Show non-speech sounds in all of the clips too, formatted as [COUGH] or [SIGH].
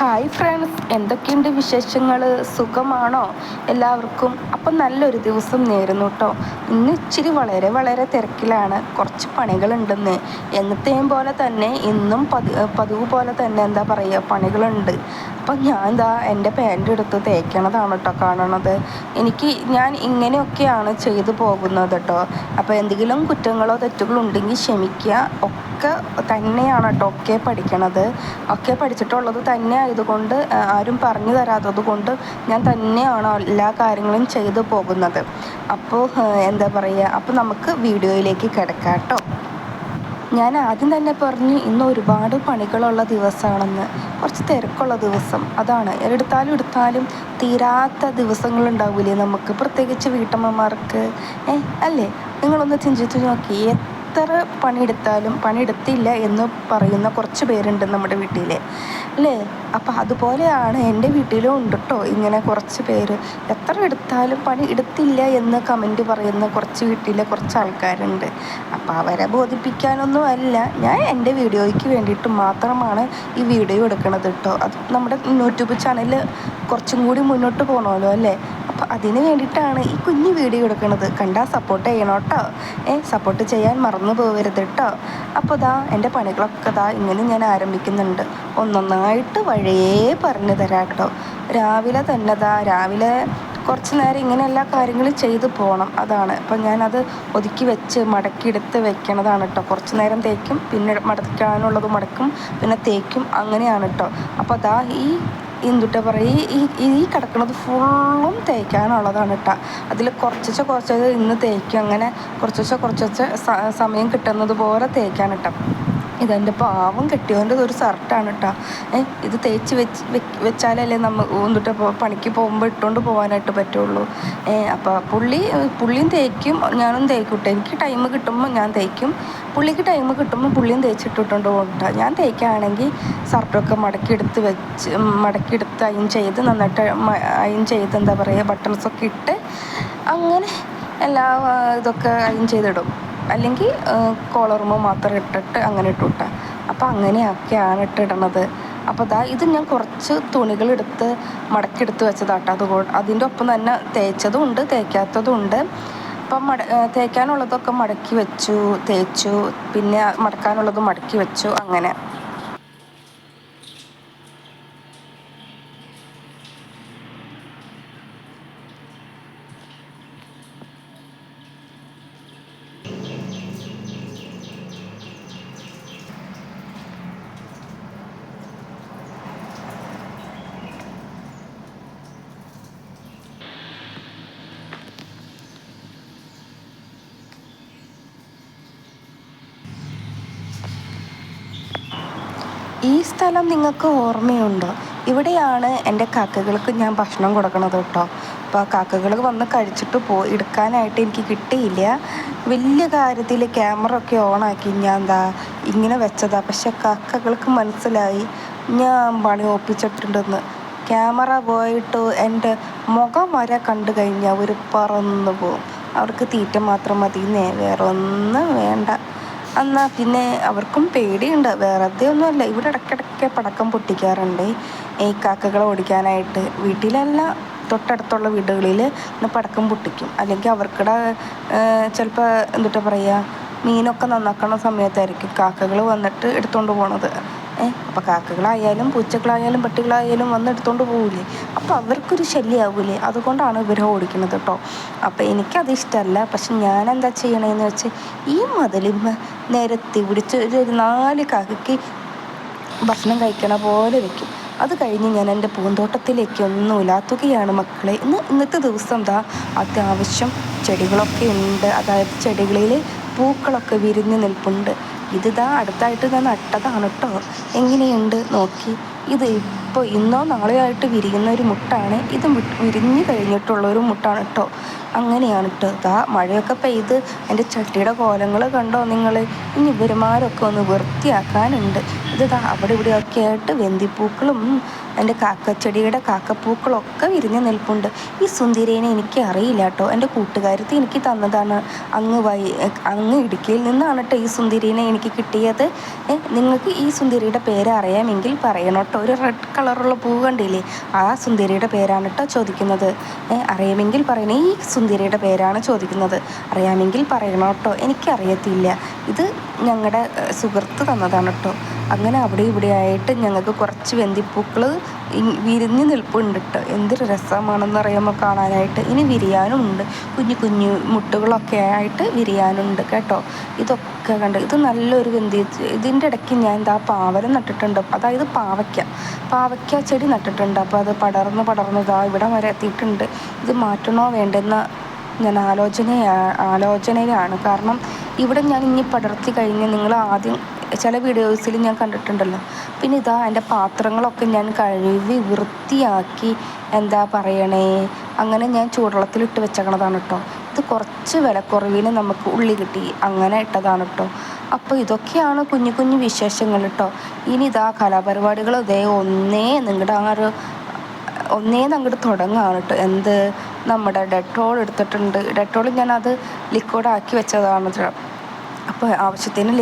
Hi friends എന്തൊക്കെയുണ്ട് വിശേഷങ്ങൾ സുഖമാണോ? എല്ലാവർക്കും അപ്പം നല്ലൊരു ദിവസം നേരുന്നു കേട്ടോ ഇന്ന് ഇച്ചിരി വളരെ വളരെ തിരക്കിലാണ്. കുറച്ച് പണികളുണ്ടെന്ന്. എന്നത്തെയും പോലെ തന്നെ ഇന്നും പതി പതിവ് പോലെ തന്നെ എന്താ പറയുക പണികളുണ്ട്. അപ്പം ഞാൻ എന്താ എന്റെ പാന്റ് എടുത്ത് തേക്കണതാണ് കേട്ടോ കാണണത്. എനിക്ക് ഞാൻ ഇങ്ങനെയൊക്കെയാണ് ചെയ്തു പോകുന്നത് കേട്ടോ അപ്പോൾ എന്തെങ്കിലും കുറ്റങ്ങളോ തെറ്റുകളോ ഉണ്ടെങ്കിൽ ക്ഷമിക്കുക. ഒക്കെ തന്നെയാണ് കേട്ടോ ഒക്കെ പഠിക്കണത്. ഒക്കെ പഠിച്ചിട്ടുള്ളത് തന്നെ ആയതുകൊണ്ട് ആരും പറഞ്ഞു തരാത്തത് കൊണ്ട് ഞാൻ തന്നെയാണ് എല്ലാ കാര്യങ്ങളും ചെയ്തു പോകുന്നത്. അപ്പോൾ എന്താ പറയുക അപ്പോൾ നമുക്ക് വീഡിയോയിലേക്ക് കിടക്കാം കേട്ടോ. ഞാൻ ആദ്യം തന്നെ പറഞ്ഞു ഇന്ന് ഒരുപാട് പണികളുള്ള ദിവസമാണെന്ന്. കുറച്ച് തിരക്കുള്ള ദിവസം. അതാണ്. എടുത്താലും എടുത്താലും തീരാത്ത ദിവസങ്ങളുണ്ടാവില്ലേ നമുക്ക്? പ്രത്യേകിച്ച് വീട്ടമ്മമാർക്ക്. ഏ അല്ലേ? നിങ്ങളൊന്ന് ചിന്തിച്ചു നോക്കി. എത്ര പണിയെടുത്താലും പണിയെടുത്തില്ല എന്ന് പറയുന്ന കുറച്ച് പേരുണ്ട് നമ്മുടെ വീട്ടിൽ അല്ലേ? അപ്പം അതുപോലെയാണ് എന്റെ വീട്ടിലും ഉണ്ട് കേട്ടോ ഇങ്ങനെ കുറച്ച് പേര്. എത്ര എടുത്താലും പണി എടുത്തില്ല എന്ന് കമന്റ് പറയുന്ന കുറച്ച് വീട്ടിലെ കുറച്ച് ആൾക്കാരുണ്ട്. അപ്പോൾ അവരെ ബോധിപ്പിക്കാനൊന്നും അല്ല. ഞാൻ എന്റെ വീഡിയോയ്ക്ക് വേണ്ടിയിട്ട് മാത്രമാണ് ഈ വീഡിയോ എടുക്കണത് കേട്ടോ അത് നമ്മുടെ യൂട്യൂബ് ചാനൽ കുറച്ചും കൂടി മുന്നോട്ട് പോകണമല്ലോ അല്ലേ? അപ്പോൾ അതിന് വേണ്ടിയിട്ടാണ് ഈ കുഞ്ഞു വീഡിയോ എടുക്കുന്നത്. കണ്ടാൽ സപ്പോർട്ട് ചെയ്യണം കേട്ടോ. ഏ സപ്പോർട്ട് ചെയ്യാൻ മറന്നു പോകരുത് കേട്ടോ. അപ്പോൾ ദാ എന്റെ പണികളൊക്കെ ദാ ഇങ്ങനെ ഞാൻ ആരംഭിക്കുന്നുണ്ട്. ഒന്നൊന്നായിട്ട് വഴിയേ പറഞ്ഞു തരാം കേട്ടോ. രാവിലെ തന്നെ ദാ രാവിലെ കുറച്ച് നേരം ഇങ്ങനെ എല്ലാ കാര്യങ്ങളും ചെയ്ത് പോകണം അതാണ്. അപ്പം ഞാനത് ഒതുക്കി വെച്ച് മടക്കിയെടുത്ത് വെക്കണതാണ് കേട്ടോ. കുറച്ച് നേരം തേക്കും പിന്നെ മടക്കാനുള്ളത് മടക്കും പിന്നെ തേക്കും അങ്ങനെയാണ് കേട്ടോ. അപ്പോൾ അതാ ഈ എന്തുട്ടാ പറയുക? ഈ ഈ കിടക്കുന്നത് ഫുള്ളും തേക്കാനുള്ളതാണ് കേട്ടോ അതിൽ കുറച്ച് കുറച്ചത് ഇന്ന് തേക്കും. അങ്ങനെ കുറച്ച് കുറച്ച് സമയം കിട്ടുന്നത് പോലെ തേക്കാൻ കേട്ടോ ഇതെന്റെ പാവം കെട്ടിയവന്റെ ഒരു ഷർട്ടാണ് കേട്ടോ ഏ ഇത് തേച്ച് വെച്ച് വെച്ചാലല്ലേ നമ്മൾ എന്നിട്ട് പണിക്ക് പോകുമ്പോൾ ഇട്ടുകൊണ്ട് പോകാനായിട്ട് പറ്റുള്ളൂ. ഏ അപ്പോൾ പുള്ളി പുള്ളിയും തേക്കും ഞാനും തേക്കൂട്ടെ. എനിക്ക് ടൈം കിട്ടുമ്പോൾ ഞാൻ തേക്കും. പുള്ളിക്ക് ടൈം കിട്ടുമ്പോൾ പുള്ളിയും തേച്ചിട്ടിട്ടുണ്ട് പോകട്ടെ ഞാൻ തേക്കുകയാണെങ്കിൽ ഷർട്ടൊക്കെ മടക്കിയെടുത്ത് വെച്ച് മടക്കിയെടുത്ത് അയൺ ചെയ്ത് നന്നായിട്ട് അയൺ ചെയ്ത് എന്താ പറയുക ബട്ടൺസൊക്കെ ഇട്ട് അങ്ങനെ എല്ലാ ഇതൊക്കെ അയൺ ചെയ്തിടും. അല്ലെങ്കിൽ കോളറുമോ മാത്രം ഇട്ടിട്ട് അങ്ങനെ ഇട്ടുവിട്ട അപ്പോൾ അങ്ങനെയൊക്കെയാണ് ഇട്ടിടണത്. അപ്പോൾ ദാ ഇത് ഞാൻ കുറച്ച് തുണികൾ എടുത്ത് മടക്കിയെടുത്ത് വെച്ചതാട്ടോ. അതുകൊണ്ട് അതിന്റെ ഒപ്പം തന്നെ തേച്ചതും ഉണ്ട് തേക്കാത്തതും ഉണ്ട്. അപ്പം മട തേക്കാനുള്ളതൊക്കെ മടക്കി വെച്ചു തേച്ചു പിന്നെ മടക്കാനുള്ളതും മടക്കി വെച്ചു അങ്ങനെ ഈ സ്ഥലം നിങ്ങൾക്ക് ഓർമ്മയുണ്ടോ. ഇവിടെയാണ് എന്റെ കാക്കകൾക്ക് ഞാൻ ഭക്ഷണം കൊടുക്കണത് കേട്ടോ. അപ്പോൾ കാക്കകൾ വന്ന് കഴിച്ചിട്ട് പോ എടുക്കാനായിട്ട് എനിക്ക് കിട്ടിയില്ല. വലിയ കാര്യത്തിൽ ക്യാമറ ഒക്കെ ഓണാക്കി ഞാൻ എന്താ ഇങ്ങനെ വെച്ചതാ. പക്ഷെ കാക്കകൾക്ക് മനസ്സിലായി. ഞാൻ പണി ഒപ്പിച്ചിട്ടുണ്ടെന്ന് ക്യാമറ പോയിട്ട് എന്റെ മുഖം വരെ കണ്ടു കഴിഞ്ഞാൽ അവർ പറന്നു പോകും. അവർക്ക് തീറ്റ മാത്രം മതി. വേറെ ഒന്നും വേണ്ട. എന്നാൽ പിന്നെ അവർക്കും പേടിയുണ്ട്. വെറുതെ ഒന്നുമല്ല. ഇവിടെ ഇടയ്ക്കിടയ്ക്ക് പടക്കം പൊട്ടിക്കാറുണ്ട്. ഈ കാക്കകളെ ഓടിക്കാനായിട്ട്. വീട്ടിലല്ല തൊട്ടടുത്തുള്ള വീടുകളിൽ ഇന്ന് പടക്കം പൊട്ടിക്കും. അല്ലെങ്കിൽ അവർക്കിടെ ചിലപ്പോൾ എന്തിട്ടാ പറയുക മീനൊക്കെ നന്നാക്കണ സമയത്തായിരിക്കും കാക്കകൾ വന്നിട്ട് എടുത്തുകൊണ്ട് പോണത്. അപ്പോൾ കാക്കകളായാലും പൂച്ചകളായാലും പട്ടികളായാലും വന്ന് എടുത്തുകൊണ്ട് പോകില്ലേ അപ്പോൾ അവർക്കൊരു ശല്യമാകൂലേ അതുകൊണ്ടാണ് ഇവരെ ഓടിക്കുന്നത് കേട്ടോ അപ്പോൾ എനിക്കത് ഇഷ്ടമല്ല പക്ഷെ ഞാൻ എന്താ ചെയ്യണേന്ന് വെച്ചാൽ ഈ മതിലിമ്മ നിരത്തി പിടിച്ച് ഒരു നാല് കാക്കയ്ക്ക് ഭക്ഷണം കഴിക്കണ പോലെ വെക്കും. അത് കഴിഞ്ഞ് ഞാൻ എന്റെ പൂന്തോട്ടത്തിലേക്ക് ഒന്നും ഇല്ലാത്തുകയാണ് മക്കളെ. ഇന്ന് ഇന്നത്തെ ദിവസം എന്താ അത്യാവശ്യം ചെടികളൊക്കെ ഉണ്ട്. അതായത് ചെടികളിൽ പൂക്കളൊക്കെ വിരിഞ്ഞ് നിൽപ്പുണ്ട്. ഇതിതാ അടുത്തായിട്ട് ഞാൻ നട്ടതാണ് കേട്ടോ എങ്ങനെയുണ്ട് നോക്കി. ഇത് ഇപ്പോൾ ഇന്നോ നാളെയോ ആയിട്ട് വിരിയുന്ന ഒരു മുട്ടാണ്. ഇത് വിരിഞ്ഞു കഴിഞ്ഞിട്ടുള്ള ഒരു മുട്ടാണ് കേട്ടോ അങ്ങനെയാണ് കേട്ടോ ഇതാ മഴയൊക്കെ പെയ്ത് എന്റെ ചട്ടിയുടെ കോലങ്ങൾ കണ്ടോ നിങ്ങൾ ഇനി ഇവരുമാരൊക്കെ ഒന്ന് വൃത്തിയാക്കാനുണ്ട്. ഇത് അവിടെ ഇവിടെയൊക്കെ ആയിട്ട് വെന്തിപ്പൂക്കളും എന്റെ കാക്കച്ചെടിയുടെ കാക്കപ്പൂക്കളൊക്കെ വിരിഞ്ഞ് നിൽപ്പുണ്ട്. ഈ സുന്ദരീനെ എനിക്ക് അറിയില്ല കേട്ടോ. എന്റെ കൂട്ടുകാരത്തി എനിക്ക് തന്നതാണ്. അങ്ങ് വൈ അങ്ങ് ഇടുക്കിയിൽ നിന്നാണ് കേട്ടോ ഈ സുന്ദരീനെ എനിക്ക് കിട്ടിയത്. നിങ്ങൾക്ക് ഈ സുന്ദരിയുടെ പേര് അറിയാമെങ്കിൽ പറയണം കേട്ടോ. ഒരു റെഡ് കളറുള്ള പൂ കണ്ടില്ലേ? ആ സുന്ദരിയുടെ പേരാണ് കേട്ടോ ചോദിക്കുന്നത്. അറിയാമെങ്കിൽ പറയണേ. ഈ സുന്ദരിയുടെ പേരാണ് ചോദിക്കുന്നത്. അറിയാമെങ്കിൽ പറയണം കേട്ടോ. എനിക്കറിയത്തില്ല. ഇത് ഞങ്ങളുടെ സുഹൃത്ത് തന്നതാണ് കേട്ടോ അങ്ങനെ അവിടെ ഇവിടെ ആയിട്ട് ഞങ്ങൾക്ക് കുറച്ച് വെന്തിപ്പൂക്കൾ വിരിഞ്ഞ് നിൽപ്പുണ്ട് കേട്ടോ എന്തൊരു രസമാണെന്ന് അറിയുമ്പോൾ കാണാനായിട്ട്. ഇനി വിരിയാനും ഉണ്ട് കുഞ്ഞു കുഞ്ഞു മുട്ടുകളൊക്കെ ആയിട്ട് വിരിയാനുണ്ട് കേട്ടോ. ഇതൊക്കെ കണ്ട് ഇത് നല്ലൊരു വെന്തി ഇതിന്റെ ഇടയ്ക്ക് ഞാൻ എന്താ പാവലം നട്ടിട്ടുണ്ട്. അതായത് പാവയ്ക്ക. പാവയ്ക്ക ചെടി നട്ടിട്ടുണ്ട്. അപ്പോൾ അത് പടർന്ന് പടർന്ന് ഇതാ ഇവിടെ വരെ എത്തിയിട്ടുണ്ട്. ഇത് മാറ്റണോ വേണ്ടെന്ന് ഞാൻ ആലോചന ആലോചനയിലാണ്. കാരണം ഇവിടെ ഞാൻ ഇനി പടർത്തി കഴിഞ്ഞ് നിങ്ങൾ ആദ്യം ചില വീഡിയോസിൽ ഞാൻ കണ്ടിട്ടുണ്ടല്ലോ. പിന്നെ ഇതാ എന്റെ പാത്രങ്ങളൊക്കെ ഞാൻ കഴുകി വൃത്തിയാക്കി എന്താ പറയണേ? അങ്ങനെ ഞാൻ ചൂടുവെള്ളത്തിലിട്ട് വെച്ചേക്കണതാണ് കേട്ടോ ഇത് കുറച്ച് വിലക്കുറവിന് നമുക്ക് ഉള്ളി കിട്ടി. അങ്ങനെ ഇട്ടതാണ് കേട്ടോ അപ്പോൾ ഇതൊക്കെയാണ് കുഞ്ഞു കുഞ്ഞു വിശേഷങ്ങൾ കേട്ടോ ഇനി ഇതാ കലാപരിപാടികൾ ഇതേ ഒന്നേ നിങ്ങളുടെ ആ ഒരു ഒന്നേ അങ്ങോട്ട് തുടങ്ങുകയാണ് കേട്ടോ എന്ത് നമ്മുടെ ഡെറ്റോൾ എടുത്തിട്ടുണ്ട്. ഡെറ്റോൾ ഞാനത് ലിക്വിഡാക്കി വെച്ചതാണ് അപ്പോൾ ആവശ്യത്തിന്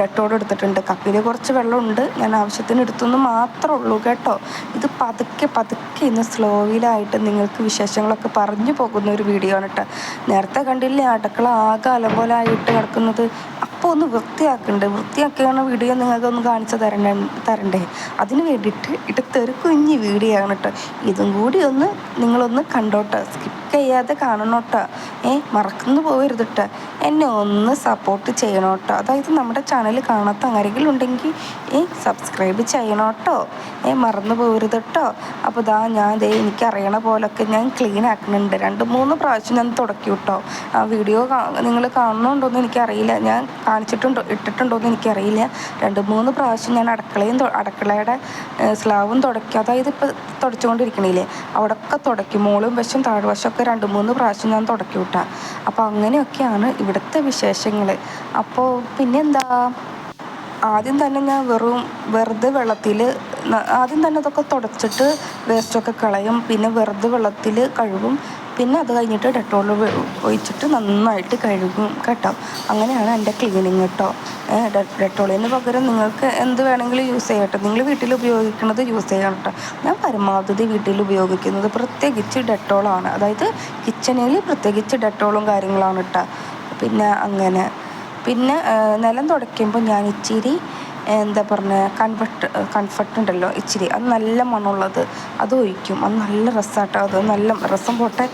ഡെറ്റോൾ എടുത്തിട്ടുണ്ട്. കപ്പിൽ കുറച്ച് വെള്ളമുണ്ട്. ഞാൻ ആവശ്യത്തിന് എടുത്തെന്ന് മാത്രമേ ഉള്ളൂ കേട്ടോ. ഇത് പതുക്കെ പതുക്കെ ഇന്ന് സ്ലോവിലായിട്ട് നിങ്ങൾക്ക് വിശേഷങ്ങളൊക്കെ പറഞ്ഞു പോകുന്ന ഒരു വീഡിയോ ആണ് കേട്ടോ നേരത്തെ കണ്ടില്ലേ അടുക്കള ആകെ അലപോലായിട്ട് കിടക്കുന്നത്. അപ്പോൾ ഒന്ന് വൃത്തിയാക്കുന്നുണ്ട് വൃത്തിയാക്കിയാണ് വീഡിയോ നിങ്ങൾക്കൊന്ന് കാണിച്ചു തരണ്ട തരണ്ടേ? അതിന് വേണ്ടിയിട്ട് എടുത്തൊരു കുഞ്ഞ് വീഡിയോ ആണ് കേട്ടോ ഇതും കൂടി ഒന്ന് നിങ്ങളൊന്ന് കണ്ടോട്ടോ. സ്കിപ്പ് ചെയ്യാതെ കാണണം ഏ മറക്കുന്നു പോകരുത് കേട്ടോ എന്നെ ഒന്ന് സപ്പോർട്ട് ചെയ്യണം കേട്ടോ അതായത് നമ്മുടെ ചാനൽ കാണാത്ത ആരെങ്കിലും ഉണ്ടെങ്കിൽ ഏ സബ്സ്ക്രൈബ് ചെയ്യണം കേട്ടോ ഏ മറന്നു പോകരുത് കേട്ടോ അപ്പോൾ ഇതാ ഞാൻ ദേ എനിക്കറിയണ പോലൊക്കെ ഞാൻ ക്ലീൻ ആക്കുന്നുണ്ട്. രണ്ട് മൂന്ന് പ്രാവശ്യം ഞാൻ തുടക്കി കേട്ടോ ആ വീഡിയോ നിങ്ങൾ കാണുന്നുണ്ടോയെന്ന് എനിക്കറിയില്ല. ഞാൻ കാണിച്ചിട്ടുണ്ടോ ഇട്ടിട്ടുണ്ടോയെന്ന് എനിക്കറിയില്ല. രണ്ട് മൂന്ന് പ്രാവശ്യം ഞാൻ അടുക്കളയും അടുക്കളയുടെ സ്ലാവും തുടക്കി. അതായത് ഇപ്പോൾ തുടച്ചുകൊണ്ടിരിക്കണില്ലേ? അവിടെയൊക്കെ തുടക്കി. മോളും വശം താഴ്വശമൊക്കെ രണ്ട് മൂന്ന് പ്രാവശ്യം ഞാൻ തുടക്കി വിട്ടാൽ അപ്പോൾ അങ്ങനെയൊക്കെയാണ് ഇവിടുത്തെ വിശേഷങ്ങൾ അപ്പോൾ പിന്നെന്താ? ആദ്യം തന്നെ ഞാൻ വെറും വെറുതെ വെള്ളത്തിൽ ആദ്യം തന്നെ അതൊക്കെ തുടച്ചിട്ട് വേസ്റ്റൊക്കെ കളയും. പിന്നെ വെറുതെ വെള്ളത്തിൽ കഴുകും. പിന്നെ അത് കഴിഞ്ഞിട്ട് ഡെറ്റോൾ ഒഴിച്ചിട്ട് നന്നായിട്ട് കഴുകും കേട്ടോ. അങ്ങനെയാണ് എന്റെ ക്ലീനിങ് കേട്ടോ. ഡെറ്റോളിന് പകരം നിങ്ങൾക്ക് എന്ത് വേണമെങ്കിലും യൂസ് ചെയ്യട്ടെ നിങ്ങൾ വീട്ടിൽ ഉപയോഗിക്കുന്നത് യൂസ് ചെയ്യണം കേട്ടോ. ഞാൻ പരമാവധി വീട്ടിൽ ഉപയോഗിക്കുന്നത് പ്രത്യേകിച്ച് ഡെറ്റോളാണ്. അതായത് കിച്ചണിൽ പ്രത്യേകിച്ച് ഡെറ്റോളും കാര്യങ്ങളാണ് കേട്ടോ. പിന്നെ അങ്ങനെ. പിന്നെ നിലം തുടയ്ക്കുമ്പോൾ ഞാൻ ഇച്ചിരി എന്താ പറഞ്ഞ കൺഫർട്ട് കൺഫർട്ട് ഉണ്ടല്ലോ ഇച്ചിരി. അത് നല്ല മണമുള്ളത്. അത് ഒഴിക്കും. അത് നല്ല രസമാട്ടോ അത് നല്ല രസം പോട്ടെ.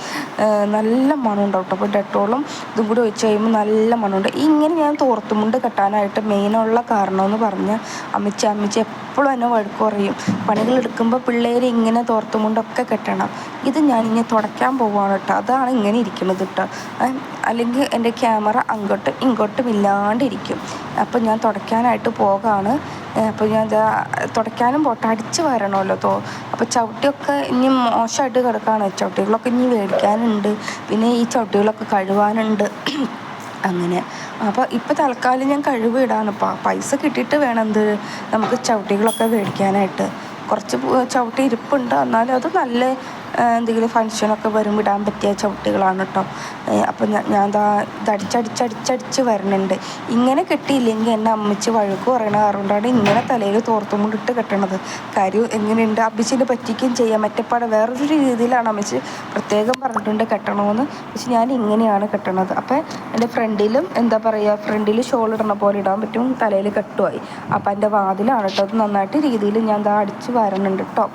നല്ല മണം ഉണ്ടാവും അപ്പോൾ ഡെറ്റോളും ഇതും കൂടി ഒഴിച്ച് കഴിയുമ്പോൾ നല്ല മണമുണ്ട്. ഇങ്ങനെ ഞാൻ തോർത്തുമുണ്ട് കെട്ടാനായിട്ട് മെയിനുള്ള കാരണമെന്ന് പറഞ്ഞ് അമ്മച്ചി അമ്മച്ചി എപ്പോഴും എന്നെ വഴുക്കുറയും പണികൾ എടുക്കുമ്പോൾ പിള്ളേർ ഇങ്ങനെ തോർത്തുമുണ്ടൊക്കെ കെട്ടണം. ഇത് ഞാൻ ഇനി തുടയ്ക്കാൻ പോവുകയാണ് കേട്ടോ അതാണ് ഇങ്ങനെ ഇരിക്കുന്നത് കേട്ടോ അല്ലെങ്കിൽ എന്റെ ക്യാമറ അങ്ങോട്ടും ഇങ്ങോട്ടും ഇല്ലാണ്ടിരിക്കും. അപ്പോൾ ഞാൻ തുടയ്ക്കാനായിട്ട് പോകാണ്. അപ്പോൾ ഞാൻ തുടയ്ക്കാനും പോട്ടെ അടിച്ച് വരണമല്ലോ തോ. അപ്പോൾ ചവിട്ടിയൊക്കെ ഇനി മോശമായിട്ട് കിടക്കുകയാണ് ചവിട്ടികളൊക്കെ ഇനി മേടിക്കാനുണ്ട്. പിന്നെ ഈ ചവിട്ടികളൊക്കെ കഴുകാനുണ്ട് അങ്ങനെ. അപ്പോൾ ഇപ്പോൾ തൽക്കാലം ഞാൻ കഴിവിടാണ്. ഇപ്പോൾ പൈസ കിട്ടിയിട്ട് വേണം എന്ത് നമുക്ക് ചവിട്ടികളൊക്കെ മേടിക്കാനായിട്ട്. കുറച്ച് ചവിട്ടി ഇരിപ്പുണ്ട്. എന്നാലും അത് നല്ല എന്തെങ്കിലും ഫങ്ഷനൊക്കെ വരുമ്പോൾ ഇടാൻ പറ്റിയ ചവിട്ടുകളാണ് കേട്ടോ അപ്പം ഞാൻ ദാ ഇതടിച്ചടിച്ചടിച്ചടിച്ച് വരണുണ്ട്. ഇങ്ങനെ കെട്ടിയില്ലെങ്കിൽ എന്നെ അമ്മച്ച് വഴുക്ക് പറയണ കാരണമാണ് ഇങ്ങനെ തലയിൽ തോർത്തും കൊണ്ടിട്ട് കെട്ടണത്. കാര്യം എങ്ങനെയുണ്ട്? അമ്മച്ചിനെ പറ്റിക്കുകയും ചെയ്യാം. മറ്റേപ്പാടെ വേറൊരു രീതിയിലാണ് അമ്മച്ച് പ്രത്യേകം പറഞ്ഞിട്ടുണ്ട് കെട്ടണമെന്ന് പക്ഷെ ഞാൻ ഇങ്ങനെയാണ് കെട്ടണത്. അപ്പം എന്റെ ഫ്രണ്ടിലും എന്താ പറയുക ഫ്രണ്ടിൽ ഷോൾ ഇടണ പോലെ ഇടാൻ പറ്റും. തലയിൽ കെട്ടുമായി അപ്പം എന്റെ വാതിലാണ് കേട്ടോ അത് നന്നായിട്ട് രീതിയിൽ ഞാൻ ദാ അടിച്ച് വരണുണ്ട് കേട്ടോ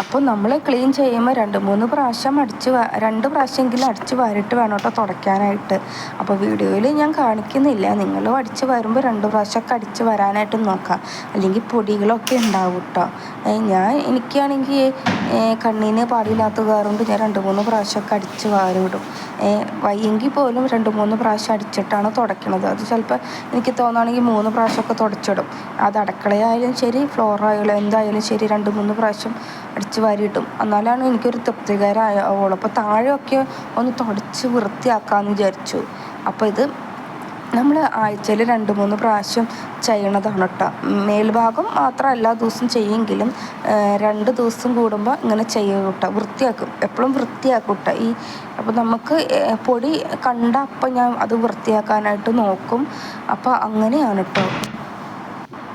അപ്പോൾ നമ്മൾ ക്ലീൻ ചെയ്യുമ്പോൾ രണ്ട് മൂന്ന് പ്രാവശ്യം അടിച്ച് രണ്ട് പ്രാവശ്യമെങ്കിലും അടിച്ച് വാരിട്ട് വേണം കേട്ടോ തുടയ്ക്കാനായിട്ട്. അപ്പോൾ വീഡിയോയിൽ ഞാൻ കാണിക്കുന്നില്ല. നിങ്ങൾ അടിച്ച് വരുമ്പോൾ രണ്ട് പ്രാവശ്യമൊക്കെ അടിച്ച് വരാനായിട്ട് നോക്കാം. അല്ലെങ്കിൽ പൊടികളൊക്കെ ഉണ്ടാവും കേട്ടോ ഞാൻ എനിക്കാണെങ്കിൽ കണ്ണിന് പാടില്ലാത്ത കാറുകൊണ്ട് ഞാൻ രണ്ട് മൂന്ന് പ്രാവശ്യമൊക്കെ അടിച്ച് വാരിവിടും. വയ്യെങ്കിൽ പോലും രണ്ട് മൂന്ന് പ്രാവശ്യം അടിച്ചിട്ടാണ് തുടയ്ക്കണത്. അത് ചിലപ്പോൾ എനിക്ക് തോന്നുകയാണെങ്കിൽ മൂന്ന് പ്രാവശ്യമൊക്കെ തുടച്ചിടും. അത് അടക്കളയായാലും ശരി ഫ്ലോറായാലും എന്തായാലും ശരി രണ്ട് മൂന്ന് പ്രാവശ്യം അടിച്ച് വാരിയിട്ടും. എന്നാലാണ് എനിക്കൊരു തൃപ്തികരമായ തൃപ്തികരമാവുള്ളൂ അപ്പോൾ താഴെയൊക്കെ ഒന്ന് തുടച്ച് വൃത്തിയാക്കാമെന്ന് വിചാരിച്ചു. അപ്പോൾ ഇത് നമ്മൾ ആഴ്ചയിൽ രണ്ട് മൂന്ന് പ്രാവശ്യം ചെയ്യണതാണ് കേട്ടോ മേൽഭാഗം മാത്രം എല്ലാ ദിവസവും ചെയ്യുമെങ്കിലും രണ്ട് ദിവസം കൂടുമ്പോൾ ഇങ്ങനെ ചെയ്യുക കേട്ടോ വൃത്തിയാക്കും. എപ്പോഴും വൃത്തിയാക്കും കേട്ടോ ഈ അപ്പോൾ നമുക്ക് പൊടി കണ്ട അപ്പം ഞാൻ അത് വൃത്തിയാക്കാനായിട്ട് നോക്കും. അപ്പോൾ അങ്ങനെയാണ് കേട്ടോ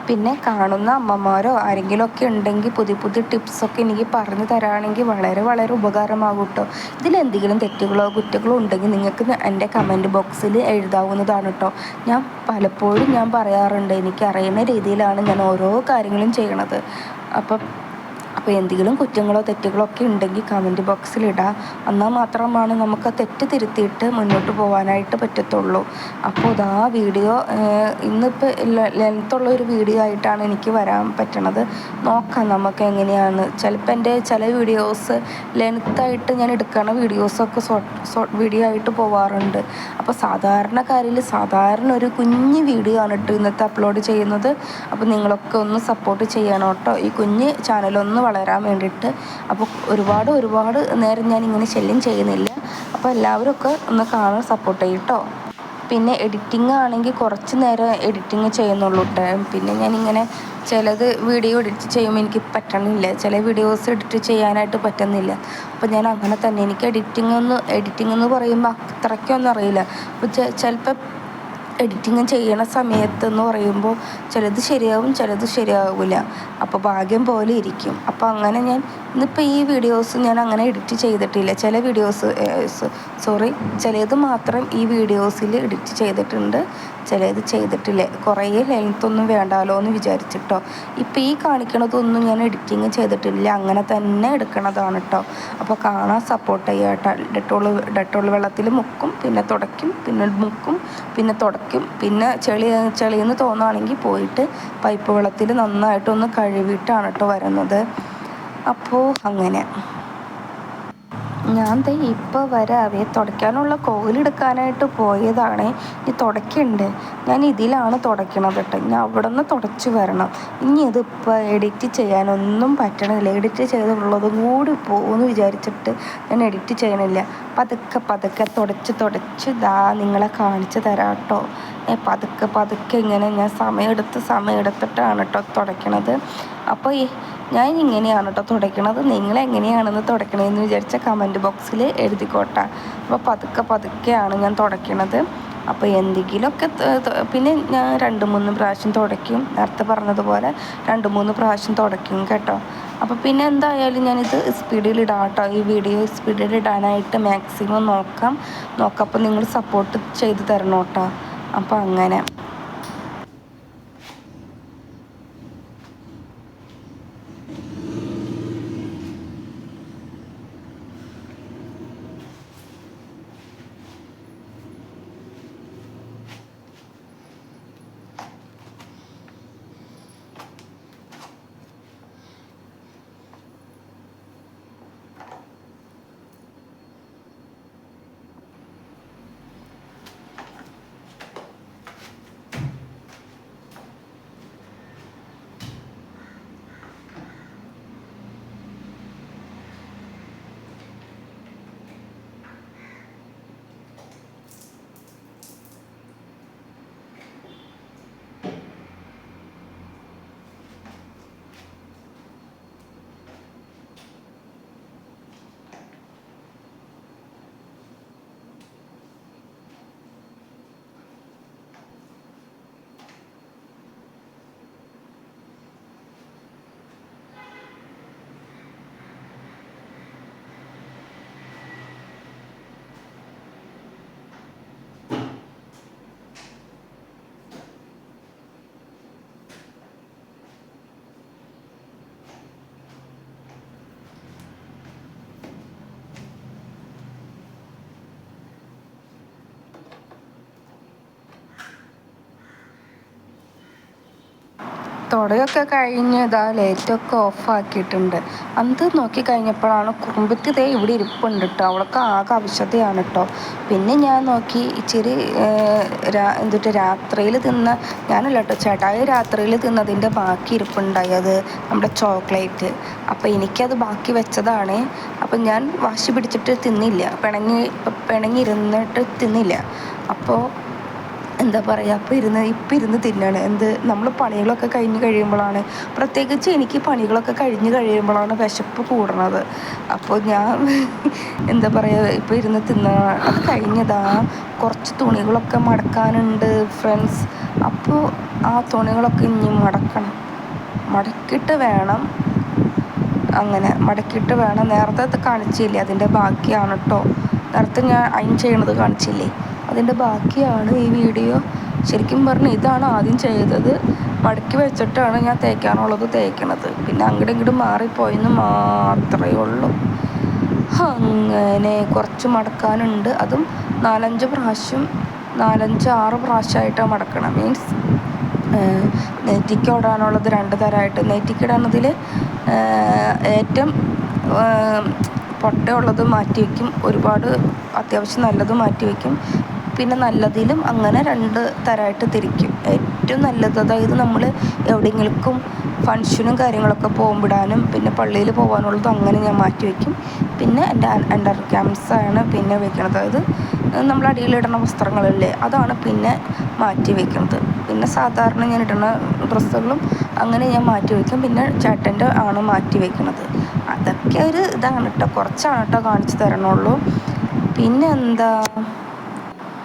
പിന്നെ കാണുന്ന അമ്മമാരോ ആരെങ്കിലും ഒക്കെ ഉണ്ടെങ്കിൽ പുതിയ പുതിയ ടിപ്സൊക്കെ എനിക്ക് പറഞ്ഞു തരാണെങ്കിൽ വളരെ വളരെ ഉപകാരമാകും കേട്ടോ ഇതിലെന്തെങ്കിലും തെറ്റുകളോ കുറ്റങ്ങളോ ഉണ്ടെങ്കിൽ നിങ്ങൾക്ക് എന്റെ കമന്റ് ബോക്സിൽ എഴുതാവുന്നതാണ് കേട്ടോ ഞാൻ പലപ്പോഴും ഞാൻ പറയാറുണ്ട് എനിക്കറിയുന്ന രീതിയിലാണ് ഞാൻ ഓരോ കാര്യങ്ങളും ചെയ്യണത്. അപ്പം അപ്പോൾ എന്തെങ്കിലും കുറ്റങ്ങളോ തെറ്റുകളോ ഒക്കെ ഉണ്ടെങ്കിൽ കമന്റ് ബോക്സിൽ ഇടാം. എന്നാൽ മാത്രമാണ് നമുക്ക് തെറ്റ് തിരുത്തിയിട്ട് മുന്നോട്ട് പോകാനായിട്ട് പറ്റത്തുള്ളൂ. അപ്പോൾ ഇതാ വീഡിയോ ഇന്നിപ്പോൾ ലെങ്ത്തുള്ള ഒരു വീഡിയോ ആയിട്ടാണ് എനിക്ക് വരാൻ പറ്റണത്. നോക്കാം നമുക്ക് എങ്ങനെയാണ്. ചിലപ്പോൾ എന്റെ ചില വീഡിയോസ് ലെങ്ത്തായിട്ട് ഞാൻ എടുക്കണ വീഡിയോസൊക്കെ ഷോർട്ട് വീഡിയോ ആയിട്ട് പോവാറുണ്ട്. അപ്പോൾ സാധാരണക്കാരിൽ സാധാരണ ഒരു കുഞ്ഞ് വീഡിയോ ആണ് കേട്ടോ ഇന്നത്തെ അപ്ലോഡ് ചെയ്യുന്നത്. അപ്പോൾ നിങ്ങളൊക്കെ ഒന്ന് സപ്പോർട്ട് ചെയ്യണം കേട്ടോ. ഈ കുഞ്ഞ് ചാനലൊന്ന് വളരാൻ വേണ്ടിയിട്ട്. അപ്പോൾ ഒരുപാട് ഒരുപാട് നേരം ഞാൻ ഇങ്ങനെ ശല്യം ചെയ്യുന്നില്ല. അപ്പോൾ എല്ലാവരും ഒക്കെ ഒന്ന് കാണാൻ സപ്പോർട്ട് ചെയ്യും കേട്ടോ പിന്നെ എഡിറ്റിംഗ് ആണെങ്കിൽ കുറച്ച് നേരം എഡിറ്റിംഗ് ചെയ്യുന്നുള്ളൂ കേട്ടോ പിന്നെ ഞാനിങ്ങനെ ചിലത് വീഡിയോ എഡിറ്റ് ചെയ്യുമ്പോൾ എനിക്ക് പറ്റണില്ല. ചില വീഡിയോസ് എഡിറ്റ് ചെയ്യാനായിട്ട് പറ്റുന്നില്ല. അപ്പോൾ ഞാൻ അങ്ങനെ തന്നെ എനിക്ക് എഡിറ്റിംഗ് ഒന്ന് എഡിറ്റിംഗ് എന്ന് പറയുമ്പോൾ അത്രയ്ക്കൊന്നും അറിയില്ല. അപ്പോൾ ചിലപ്പോൾ എഡിറ്റിങ് ചെയ്യണ സമയത്ത് എന്ന് പറയുമ്പോൾ ചിലത് ശരിയാവും ചിലത് ശരിയാവില്ല അപ്പോൾ ഭാഗ്യം പോലെ ഇരിക്കും. അപ്പോൾ അങ്ങനെ ഞാൻ ഇന്നിപ്പോൾ ഈ വീഡിയോസ് ഞാൻ അങ്ങനെ എഡിറ്റ് ചെയ്തിട്ടില്ല. ചില വീഡിയോസ് സോറി ചിലത് മാത്രം ഈ വീഡിയോസിൽ എഡിറ്റ് ചെയ്തിട്ടുണ്ട്. ചിലത് ചെയ്തിട്ടില്ല. കുറേ ലെങ്ത്തൊന്നും വേണ്ടാലോ എന്ന് വിചാരിച്ചിട്ടോ. ഇപ്പോൾ ഈ കാണിക്കണതൊന്നും ഞാൻ എഡിറ്റിങ് ചെയ്തിട്ടില്ല. അങ്ങനെ തന്നെ എടുക്കണതാണ് കേട്ടോ അപ്പോൾ കാണാൻ സപ്പോർട്ട് ചെയ്യുക കേട്ടോ ഡെറ്റോൾ ഡെറ്റോൾ വെള്ളത്തിൽ മുക്കും പിന്നെ തുടയ്ക്കും പിന്നെ മുക്കും പിന്നെ തുടയ്ക്കും പിന്നെ ചെളി ചെളിയെന്ന് തോന്നുകയാണെങ്കിൽ പോയിട്ട് പൈപ്പ് വെള്ളത്തിൽ നന്നായിട്ടൊന്ന് കഴുകിയിട്ടാണ് കേട്ടോ വരുന്നത്. അപ്പോൾ അങ്ങനെ. ഞാൻ ദേ ഇപ്പോൾ വരാവേ തുടയ്ക്കാനുള്ള കോലെടുക്കാനായിട്ട് പോയതാണ്. ഈ തുടക്കണ്ട് ഞാൻ ഇതിലാണ് തുടയ്ക്കണത് കേട്ടോ ഞാൻ അവിടെ നിന്ന് തുടച്ച് വരണം. ഇനി ഇതിപ്പോൾ എഡിറ്റ് ചെയ്യാനൊന്നും പറ്റണില്ല. എഡിറ്റ് ചെയ്തുള്ളതും കൂടി പോകുമെന്ന് വിചാരിച്ചിട്ട് ഞാൻ എഡിറ്റ് ചെയ്യണില്ല. പതുക്കെ പതുക്കെ തുടച്ച് തുടച്ച് ദാ നിങ്ങളെ കാണിച്ചു തരാം കേട്ടോ പതുക്കെ പതുക്കെ ഇങ്ങനെ ഞാൻ സമയമെടുത്ത് സമയമെടുത്തിട്ടാണ് കേട്ടോ തുടയ്ക്കണത്. അപ്പോൾ ഈ ഞാൻ ഇങ്ങനെയാണ് കേട്ടോ തുടയ്ക്കണത് നിങ്ങൾ എങ്ങനെയാണെന്ന് തുടയ്ക്കണതെന്ന് വിചാരിച്ച കമന്റ് ബോക്സിൽ എഴുതിക്കോട്ടെ. അപ്പോൾ പതുക്കെ പതുക്കെയാണ് ഞാൻ തുടയ്ക്കണത് അപ്പോൾ എന്തെങ്കിലുമൊക്കെ പിന്നെ ഞാൻ രണ്ട് മൂന്ന് പ്രാവശ്യം തുടയ്ക്കും. നേരത്തെ പറഞ്ഞതുപോലെ രണ്ട് മൂന്ന് പ്രാവശ്യം തുടയ്ക്കും കേട്ടോ. അപ്പോൾ പിന്നെ എന്തായാലും ഞാനിത് സ്പീഡിൽ ഇടാം കേട്ടോ ഈ വീഡിയോ സ്പീഡിൽ ഇടാനായിട്ട് മാക്സിമം നോക്കാം. നോക്കാം അപ്പോൾ നിങ്ങൾ സപ്പോർട്ട് ചെയ്ത് തരണം കേട്ടോ അപ്പോൾ അങ്ങനെ. തുടയൊക്കെ കഴിഞ്ഞ് ഇതാ ലൈറ്റൊക്കെ ഓഫാക്കിയിട്ടുണ്ട് അത് നോക്കി കഴിഞ്ഞപ്പോഴാണ് കുറുമ്പത്തി ദേ ഇവിടെ ഇരിപ്പുണ്ട് കേട്ടോ അവൾക്ക് ആകെ അവശതയാണ് കേട്ടോ പിന്നെ ഞാൻ നോക്കി ഇച്ചിരി എന്തിട്ട് രാത്രിയിൽ തിന്ന ഞാനല്ല കേട്ടോ ചേട്ടായി രാത്രിയിൽ തിന്നതിന്റെ ബാക്കി ഇരിപ്പുണ്ടായി അത് നമ്മുടെ ചോക്ലേറ്റ്. അപ്പോൾ എനിക്കത് ബാക്കി വെച്ചതാണ്. അപ്പം ഞാൻ വാശി പിടിച്ചിട്ട് തിന്നില്ല. പിണങ്ങി പിണങ്ങി ഇരുന്നിട്ട് തിന്നില്ല. അപ്പോൾ എന്താ പറയുക അപ്പം ഇരുന്ന് ഇപ്പം ഇരുന്ന് തിന്നാണ്. എന്ത് നമ്മൾ പണികളൊക്കെ കഴിഞ്ഞ് കഴിയുമ്പോഴാണ് പ്രത്യേകിച്ച് എനിക്ക് പണികളൊക്കെ കഴിഞ്ഞ് കഴിയുമ്പോഴാണ് വിശപ്പ് കൂടണത് അപ്പോൾ ഞാൻ [LAUGHS] എന്താ പറയുക ഇപ്പം ഇരുന്ന് തിന്ന അത് കഴിഞ്ഞതാ കുറച്ച് തുണികളൊക്കെ മടക്കാനുണ്ട് ഫ്രണ്ട്സ് അപ്പോൾ ആ തുണികളൊക്കെ ഇനി മടക്കണം. മടക്കിയിട്ട് വേണം. അങ്ങനെ മടക്കിയിട്ട് വേണം. നേരത്തെ കാണിച്ചില്ലേ? അതിന്റെ ബാക്കിയാണ് കേട്ടോ നേരത്തെ ഞാൻ അയൺ ചെയ്യണത് കാണിച്ചില്ലേ? അതിന്റെ ബാക്കിയാണ് ഈ വീഡിയോ. ശരിക്കും പറഞ്ഞാൽ ഇതാണ് ആദ്യം ചെയ്തത്. മടക്കി വെച്ചിട്ടാണ് ഞാൻ തേക്കാനുള്ളത് തേക്കണത്. പിന്നെ അങ്ങോട്ടും ഇങ്ങോട്ടും മാറിപ്പോയെന്ന് മാത്രമേ ഉള്ളൂ. അങ്ങനെ കുറച്ച് മടക്കാനുണ്ട്. അതും നാലഞ്ച് പ്രാവശ്യം നാലഞ്ച് ആറ് പ്രാവശ്യമായിട്ടാണ് മടക്കണം മീൻസ് നെറ്റിക്ക് ഇടാനുള്ളത് രണ്ട് തരമായിട്ട് നെറ്റിക്ക് ഇടാനതിൽ ഏറ്റവും പൊട്ടയുള്ളത് മാറ്റി വയ്ക്കും ഒരുപാട് അത്യാവശ്യം നല്ലത് മാറ്റി വയ്ക്കും പിന്നെ നല്ലതിലും അങ്ങനെ രണ്ട് തരമായിട്ട് തിരിക്കും. ഏറ്റവും നല്ലത് അതായത് നമ്മൾ എവിടെയെങ്കിലും ഫങ്ഷനും കാര്യങ്ങളൊക്കെ പോകുമ്പിടാനും പിന്നെ പള്ളിയിൽ പോകാനുള്ളതും അങ്ങനെ ഞാൻ മാറ്റി വയ്ക്കും. പിന്നെ എന്റെ അണ്ടർ ക്യാമ്പ്സാണ് പിന്നെ വയ്ക്കുന്നത് അതായത് നമ്മൾ അടിയിൽ ഇടുന്ന വസ്ത്രങ്ങളില്ലേ അതാണ് പിന്നെ മാറ്റി വയ്ക്കുന്നത് പിന്നെ സാധാരണ ഞാൻ ഇടുന്ന ഡ്രസ്സുകളും അങ്ങനെ ഞാൻ മാറ്റി വയ്ക്കും. പിന്നെ ചേട്ടന്റെ ആണ് മാറ്റി വയ്ക്കുന്നത് അതൊക്കെ ഒരു ഇതാണ് കേട്ടോ. കുറച്ചാണ് കേട്ടോ കാണിച്ചു തരണുള്ളൂ. പിന്നെ എന്താ?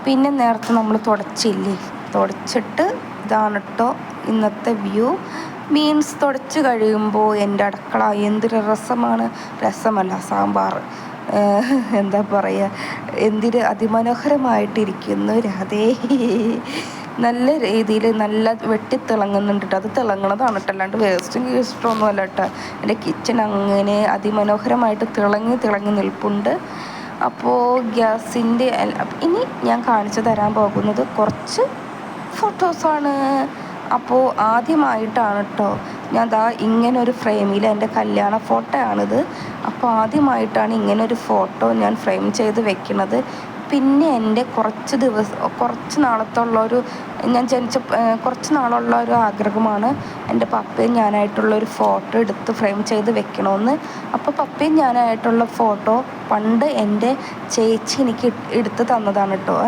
പിന്നെ നേരത്തെ നമ്മൾ തുടച്ചില്ലേ? തുടച്ചിട്ട് ഇതാണ് കേട്ടോ ഇന്നത്തെ വ്യൂ. മീൻസ് തുടച്ച് കഴിയുമ്പോൾ എന്റെ അടുക്കള എന്തൊരു രസമാണ്. രസമല്ല സാമ്പാർ. എന്താ പറയുക എന്തിന് അതിമനോഹരമായിട്ടിരിക്കുന്നു രാധേ. നല്ല രീതിയിൽ നല്ല വെട്ടി തിളങ്ങുന്നുണ്ട് അത് തിളങ്ങണതാണ് കേട്ടോ അല്ലാണ്ട് വേസ്റ്റും ഇഷ്ടമൊന്നുമല്ല കേട്ടോ എന്റെ കിച്ചൺ അങ്ങനെ അതിമനോഹരമായിട്ട് തിളങ്ങി തിളങ്ങി നിൽപ്പുണ്ട്. അപ്പോൾ ഗ്യാസിന്റെ ഇനി ഞാൻ കാണിച്ചു തരാൻ പോകുന്നത് കുറച്ച് ഫോട്ടോസാണ് അപ്പോൾ ആദ്യമായിട്ടാണ് കേട്ടോ ഞാൻ ദാ ഇങ്ങനൊരു ഫ്രെയിമിൽ എന്റെ കല്യാണ ഫോട്ടോ ആണിത്. അപ്പോൾ ആദ്യമായിട്ടാണ് ഇങ്ങനൊരു ഫോട്ടോ ഞാൻ ഫ്രെയിം ചെയ്ത് വെക്കുന്നത് പിന്നെ എന്റെ കുറച്ച് ദിവസം കുറച്ച് നാളത്തുള്ള ഒരു ഞാൻ ജനിച്ച കുറച്ച് നാളുള്ള ഒരു ആഗ്രഹമാണ് എന്റെ പപ്പയും ഞാനായിട്ടുള്ള ഒരു ഫോട്ടോ എടുത്ത് ഫ്രെയിം ചെയ്ത് വെക്കണമെന്ന് അപ്പോൾ പപ്പയും ഞാനായിട്ടുള്ള ഫോട്ടോ പണ്ട് എന്റെ ചേച്ചി എനിക്ക് എടുത്ത് തന്നതാണ് കേട്ടോ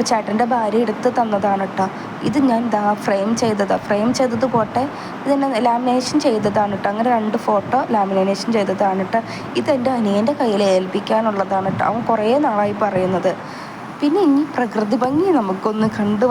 അപ്പോൾ ചേട്ടന്റെ ഭാര്യ എടുത്ത് തന്നതാണ് കേട്ടോ ഇത് ഞാൻ ദാ ഫ്രെയിം ചെയ്തതാണ് ഫ്രെയിം ചെയ്തത് പോട്ടെ. ഇതിനെ ലാമിനേഷൻ ചെയ്തതാണ് കേട്ടോ അങ്ങനെ രണ്ട് ഫോട്ടോ ലാമിനേഷൻ ചെയ്തതാണ് കേട്ടോ ഇതെന്റെ അനിയന്റെ കയ്യിൽ ഏൽപ്പിക്കാനുള്ളതാണ് കേട്ടോ അവൻ കുറേ നാളായി പറയുന്നത്. പിന്നെ ഇനി പ്രകൃതി ഭംഗി നമുക്കൊന്ന് കണ്ടു